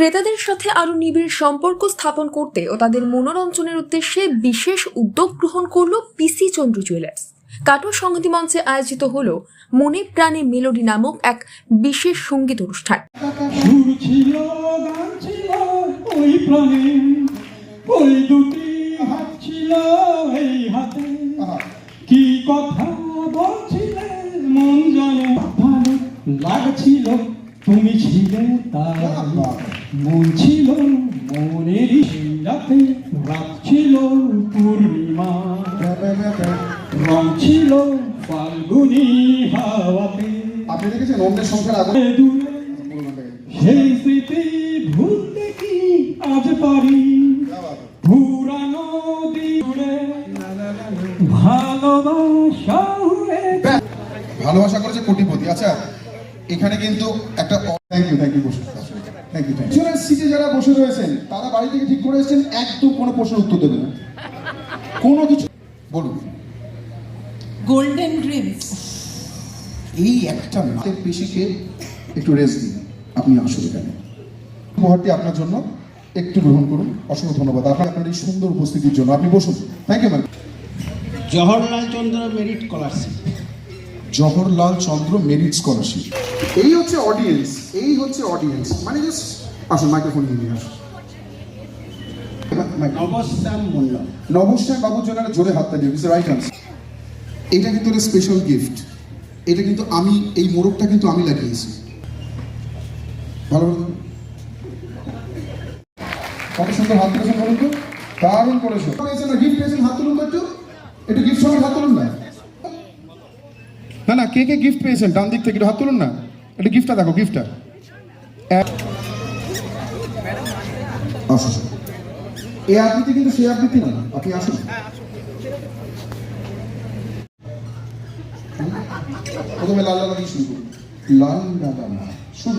ক্রেতাদের সাথে আরও নিবিড় সম্পর্ক স্থাপন করতে ও তাদের মনোরঞ্জনের উদ্দেশ্যে বিশেষ উদ্যোগ গ্রহণ করল পিসি চন্দ্র জুয়েলার্স। কাটোয়া সংগীত মঞ্চে আয়োজিত হল মনে প্রাণে মেলোডি নামক এক বিশেষ সংগীত অনুষ্ঠান। লাগছিল। তুমি ছিলে তার মন ছিল মনেরই রাতে রাত ছিল পূর্ণিমা রং ছিল ফাল্গুনি হাওয়াতে। আপনি দেখেছেন অন্যের সংখ্যার আগুন? সেই স্মৃতি ভুলতে কি আজ পারি। পুরানো দিনে ভালোবাসা ভালোবাসা করেছে কোটিপতি। আচ্ছা এখানে কিন্তু একটা থ্যাংক ইউ থ্যাংক ইউ বসে থ্যাংক ইউ পিছনের সিটে যারা বসে রয়েছেন তারা বাড়ি থেকে ঠিক করে এসেছেন একদম কোনো প্রশ্নের উত্তর দেবে না। কোনো কিছু বলুন। গোল্ডেন ড্রিমস এই একটা নাটের পেশিকে একটু রেস্ট দিন। আপনি আসুন এখানে উপহারটি আপনার জন্য একটু গ্রহণ করুন। অসংখ্য ধন্যবাদ। আপনার আপনার এই সুন্দর উপস্থিতির জন্য। আপনি বসুন। Thank you ma'am Jawaharlal Chandra merit scholarship Jawaharlal Chandra merit scholarship. এই হচ্ছে অডিয়েন্স এই হচ্ছে অডিয়েন্স মানে জাস্ট আসুন মাইক্রোফোন নিয়ে নিয়ে আসুন। নবশ্যাম মন্ডল নবশ্যাম বাবুর জন্য একটা জোরে হাত তালিয়ে দিচ্ছে রাইট আনসার এটা কিন্তু একটা স্পেশাল গিফট এটা কিন্তু আমি এই মোড়কটা কিন্তু আমি লাগিয়েছি। ভালো। কত সুন্দর হাত তুলেছেন বলুন তো? দারুণ করেছ। গিফট পেয়েছেন হাত তুলুন তো একটু। একটু গিফট সঙ্গে হাত তুলুন না। না না কে কে গিফট পেয়েছেন? ডান দিক থেকে একটু হাত তুলুন না। একটু গিফটটা দেখো গিফটটা এই আবৃত্তি কিন্তু সেই আবৃত্তি না আপনি আসুন। প্রথমে লাল লালা দিয়ে শুরু করুন। লাল লালা শুন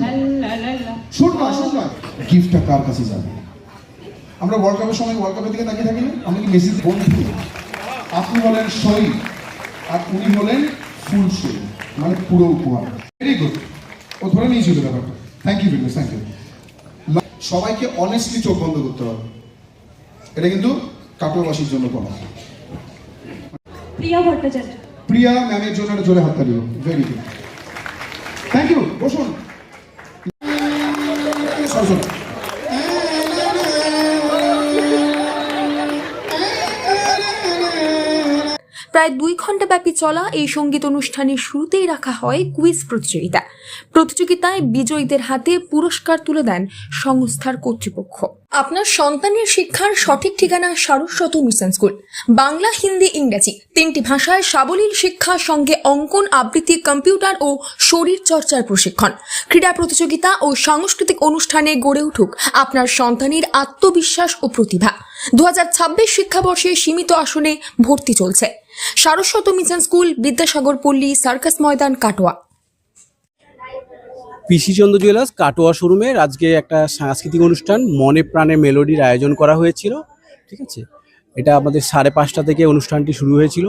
শুন না শুন না গিফটটা কার কাছে যাবে? আমরা ওয়ার্ল্ড কাপের সময় ওয়ার্ল্ড কাপের দিকে তাকিয়ে থাকি না আমরা কি মেসি বন্ধু? আপনি বলেন সই আর উনি বলেন ফুল সই মানে পুরো উপহার। ভেরি গুড ও ধরে নিয়েছিল ব্যাপারটা। Thank you much thank you সবাইকে অনেস্টলি চোখ বন্ধ করতে হবে। এটা কিন্তু কাটোয়াবাসীর জন্য বলা। প্রিয়া ভট্টাচার্য। প্রিয়া ম্যামের জন্য একটা জোরে হাত তালিও ভেরি গুড থ্যাংক ইউ বসুন। প্রায় দুই ঘণ্টা ব্যাপী চলা এই সংগীত অনুষ্ঠানের শুরুতেই রাখা হয় কুইজ প্রতিযোগিতা। প্রতিযোগিতায় বিজয়ীদের হাতে পুরস্কার তুলে দেন সংস্থার কর্তৃপক্ষ। আপনার সন্তানের শিক্ষার সঠিক ঠিকানা সারস্বত মিশন স্কুল। বাংলা, হিন্দি, ইংরেজি তিনটি ভাষায় সাবলীল শিক্ষা সঙ্গে অঙ্কন আবৃত্তি কম্পিউটার ও শরীর চর্চার প্রশিক্ষণ। ক্রীড়া প্রতিযোগিতা ও সাংস্কৃতিক অনুষ্ঠানে গড়ে উঠুক আপনার সন্তানের আত্মবিশ্বাস ও প্রতিভা। দু হাজার ছাব্বিশ শিক্ষাবর্ষে সীমিত আসনে ভর্তি চলছে। Saraswat mission school, Vidyasagar Palli, circus Maidan, Katwa. PC Chandra jewellers, Katwa শোরুমের আজকে একটা সাংস্কৃতিক অনুষ্ঠান, মনে প্রাণে মেলোডির আয়োজন করা হয়েছিল, ঠিক আছে? এটা আমাদের সাড়ে পাঁচটা থেকে অনুষ্ঠানটি শুরু হয়েছিল,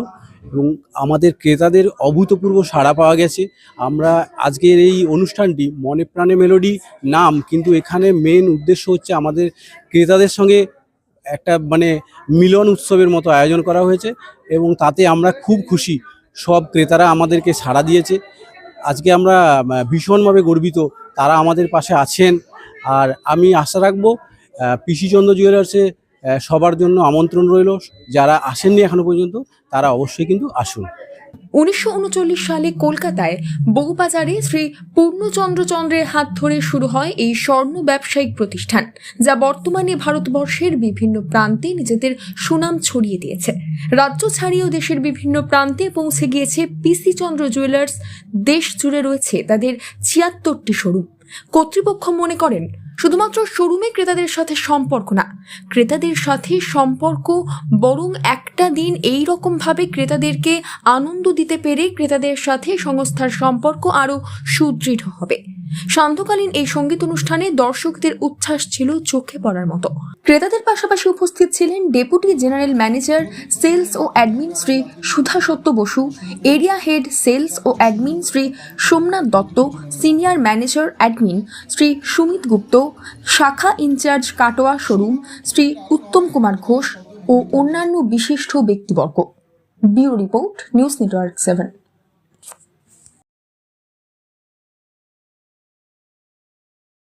এবং আমাদের ক্রেতাদের অভূতপূর্ব সাড়া পাওয়া গেছে। আমরা আজকের এই অনুষ্ঠানটি, মনে প্রাণে মেলোডি নাম, কিন্তু এখানে মেন উদ্দেশ্য হচ্ছে আমাদের ক্রেতাদের সঙ্গে একটা মানে মিলন উৎসবের মতো আয়োজন করা হয়েছে। এবং তাতে আমরা খুব খুশি। সব ক্রেতারা আমাদেরকে সাড়া দিয়েছে। আজকে আমরা ভীষণভাবে গর্বিত। তারা আমাদের পাশে আছেন। আর আমি আশা রাখব পিসিচন্দ্র পিসি চন্দ্র জুয়েলার্সে সবার জন্য আমন্ত্রণ রইল। যারা আসেননি এখনও পর্যন্ত, তারা অবশ্যই কিন্তু আসুন। উনিশশো উনচল্লিশ সালে কলকাতায় বউবাজারে শ্রী পূর্ণচন্দ্র চন্দ্রের হাত ধরে শুরু হয় এই স্বর্ণ ব্যবসায়িক প্রতিষ্ঠান, যা বর্তমানে ভারতবর্ষের বিভিন্ন প্রান্তে নিজেদের সুনাম ছড়িয়ে দিয়েছে। রাজ্য ছাড়িয়েও দেশের বিভিন্ন প্রান্তে পৌঁছে গিয়েছে পিসি চন্দ্র জুয়েলার্স। দেশ জুড়ে রয়েছে তাদের ছিয়াত্তরটি শোরুম। কর্তৃপক্ষ মনে করেন শুধুমাত্র শোরুমে ক্রেতাদের সাথে সম্পর্ক না। ক্রেতাদের সাথে সম্পর্ক বরং একটা দিন এই রকমভাবে ক্রেতাদেরকে আনন্দ দিতে পেরে ক্রেতাদের সাথে সংস্থার সম্পর্ক আরও সুদৃঢ় হবে। সান্ধ্যকালীন এই সংগীত অনুষ্ঠানে দর্শকদের উচ্ছ্বাস ছিল চোখে পড়ার মতো। ক্রেতাদের পাশাপাশি উপস্থিত ছিলেন ডেপুটি জেনারেল ম্যানেজার, সেলস ও admin Shri Sudha Satya Basu, area head sales ও admin Shri Somnath Dutta, senior manager admin Shri Sumit Gupta, শাখা ইনচার্জ কাটোয়া শোরুম শ্রী উত্তম কুমার ঘোষ ও অন্যান্য বিশিষ্ট ব্যক্তিবর্গ। Bureau report, news network seven.